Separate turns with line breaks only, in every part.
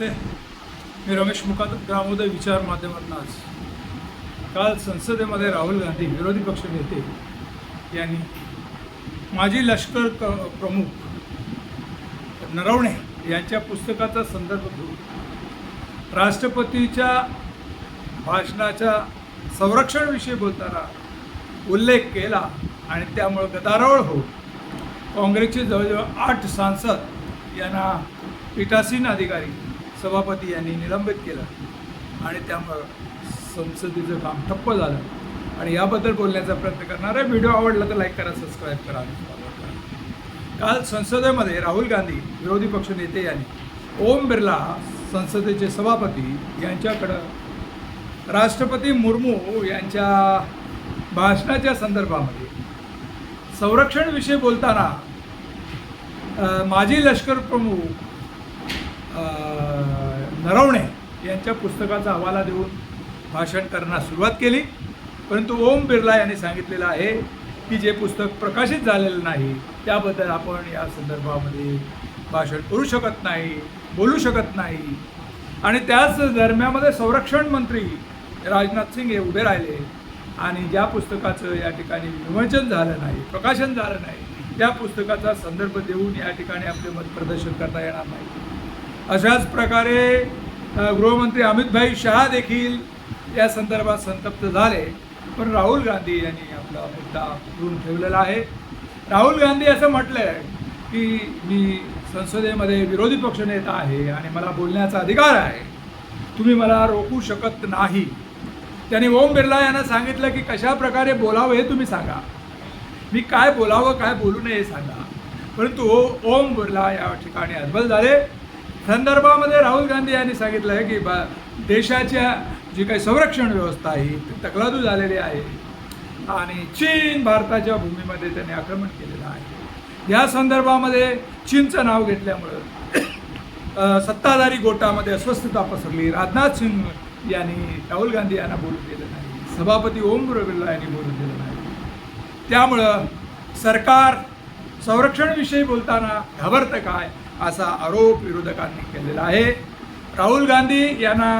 नमस्ते. मी रमेश मुकात ग्रामोदय विचार माध्यमातून आज. काल संसदेमध्ये राहुल गांधी विरोधी पक्ष नेते यांनी माजी लष्कर क प्रमुख नरवणे यांच्या पुस्तकाचा संदर्भ घेऊन राष्ट्रपतीच्या भाषणाच्या संरक्षणाविषयी बोलताना उल्लेख केला आणि त्यामुळं गदारोळ होऊन काँग्रेसचे जवळजवळ आठ सांसद यांना पीठासीन अधिकारी सभापती यांनी निलंबित केलं. आणि त्यामुळं संसदेचं काम ठप्प झालं. आणि याबद्दल बोलण्याचा प्रयत्न करणार आहे व्हिडिओ आवडला तर लाईक करा सबस्क्राईब करा आणि करा. काल संसदेमध्ये राहुल गांधी विरोधी पक्ष नेते यांनी ओम बिर्ला संसदेचे सभापती यांच्याकडं राष्ट्रपती मुर्मू यांच्या भाषणाच्या संदर्भामध्ये संरक्षणविषयी बोलताना माजी लष्कर प्रमुख नरवणे यांच्या पुस्तकाचा हवाला देऊन भाषण करण्यास सुरुवात केली. परंतु ओम बिर्ला यांनी सांगितलेलं आहे की जे पुस्तक प्रकाशित झालेलं नाही त्याबद्दल आपण या संदर्भामध्ये भाषण करू शकत नाही बोलू शकत नाही. आणि त्याच दरम्यामध्ये संरक्षण मंत्री राजनाथ सिंग हे उभे राहिले आणि ज्या पुस्तकाचं या ठिकाणी विमोचन झालं नाही प्रकाशन झालं नाही त्या पुस्तकाचा संदर्भ देऊन या ठिकाणी आपले मत प्रदर्शन करता येणार नाही. अशाच प्रकारे गृहमंत्री अमितभाई शहा देखील या संदर्भात संतप्त झाले. पण राहुल गांधी यांनी आपला मुद्दा पकडून ठेवलेला आहे. राहुल गांधी असं म्हटलं आहे की मी संसदेमध्ये विरोधी पक्षनेता आहे आणि मला बोलण्याचा अधिकार आहे. तुम्ही मला रोखू शकत नाही. त्यांनी ओम बिर्ला यांना सांगितलं की कशा प्रकारे बोलावं हे तुम्ही सांगा. मी काय बोलावं काय बोलू नये हे सांगा. परंतु ओम बिर्ला या ठिकाणी हतबल झाले. संदर्भामध्ये राहुल गांधी यांनी सांगितलं आहे की बा देशाच्या जी काही संरक्षण व्यवस्था आहे ती तकलादू झालेली आहे. आणि चीन भारताच्या भूमीमध्ये त्यांनी आक्रमण केलेलं आहे. या संदर्भामध्ये चीनचं नाव घेतल्यामुळं सत्ताधारी गोटामध्ये अस्वस्थता पसरली. राजनाथ सिंग यांनी राहुल गांधी यांना बोलू दिलं नाही. सभापती ओम बिर्ला यांनी बोलू दिलं नाही. त्यामुळं सरकार संरक्षणविषयी बोलताना घाबरतं काय? असा आरोप विरोधकांनी केलेला आहे. राहुल गांधी यांना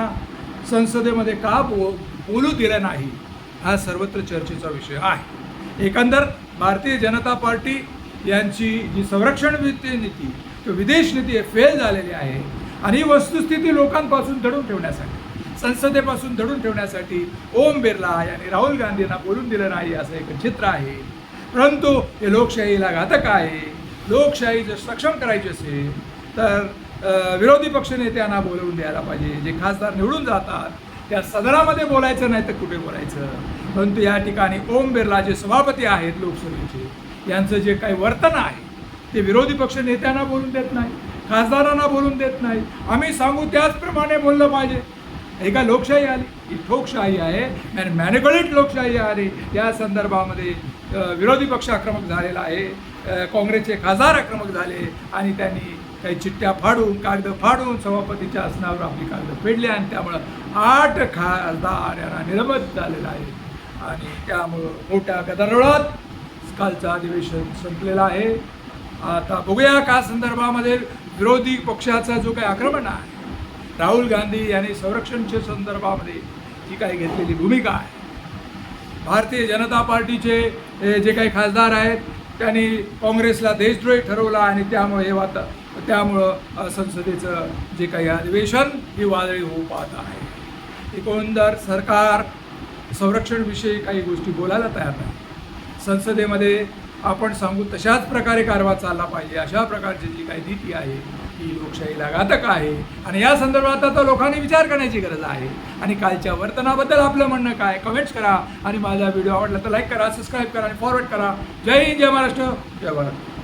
संसदेमध्ये का बो बोलू दिलं नाही हा सर्वत्र चर्चेचा विषय आहे. एकंदर भारतीय जनता पार्टी यांची जी संरक्षण नीती नीती किंवा विदेश नीती हे फेल झालेली आहे आणि ही वस्तुस्थिती लोकांपासून धडून ठेवण्यासाठी संसदेपासून धडून ठेवण्यासाठी ओम बिर्ला यांनी राहुल गांधींना बोलून दिलं नाही असं एक चित्र आहे. परंतु हे लोकशाहीला घातक आहे. लोकशाही जर सक्षम करायची असेल तर विरोधी पक्षनेत्यांना बोलवून द्यायला पाहिजे. जे खासदार निवडून जातात त्या सदनामध्ये बोलायचं नाही तर कुठे बोलायचं? परंतु या ठिकाणी ओम बिर्ला जे सभापती आहेत लोकसभेचे यांचं जे काही वर्तन आहे ते विरोधी पक्ष नेत्यांना बोलून देत नाही खासदारांना बोलून देत नाही. आम्ही सांगू त्याचप्रमाणे बोललं पाहिजे. हे का लोकशाही आली. ही ठोकशाही आहे. आणि मॅनिक्युलेट लोकशाही आली या संदर्भामध्ये विरोधी पक्ष आक्रमक झालेला आहे. काँग्रेसचे खासदार आक्रमक झाले आणि त्यांनी काही चिठ्ठ्या फाडून कागद फाडून सभापतीच्या आसनावर आपली कागद फेडली आणि त्यामुळं आठ खासदार यांना निलंबित झालेला आहे. आणि त्यामुळं मोठ्या गदारोळात कालचं अधिवेशन संपलेलं आहे. आता बघूया का संदर्भामध्ये विरोधी पक्षाचा जो काही आक्रमण आहे. राहुल गांधी यांनी संरक्षणच्या संदर्भामध्ये जी काही घेतलेली भूमिका आहे. भारतीय जनता पार्टीचे जे काही खासदार आहेत त्यांनी काँग्रेसला देशद्रोही ठरवला आणि त्यामुळे हे वाता त्यामुळं संसदेचं जे काही अधिवेशन ही वादळी होऊ पाहत आहे. एकंदर सरकार संरक्षणविषयी काही गोष्टी बोलायला तयार नाही. संसदेमध्ये आपण सांगू तशाच प्रकारे कारवा चालला पाहिजे अशा प्रकारची जी काही नीती आहे ही लोकशाहीला घातक आहे आणि या संदर्भात आता लोकांनी विचार करण्याची गरज आहे. आणि कालच्या वर्तनाबद्दल आपलं म्हणणं काय? कमेंट्स करा. आणि माझा व्हिडिओ आवडला तर लाईक करा सबस्क्राईब करा आणि फॉरवर्ड करा. जय हिंद जय महाराष्ट्र. जय भारत.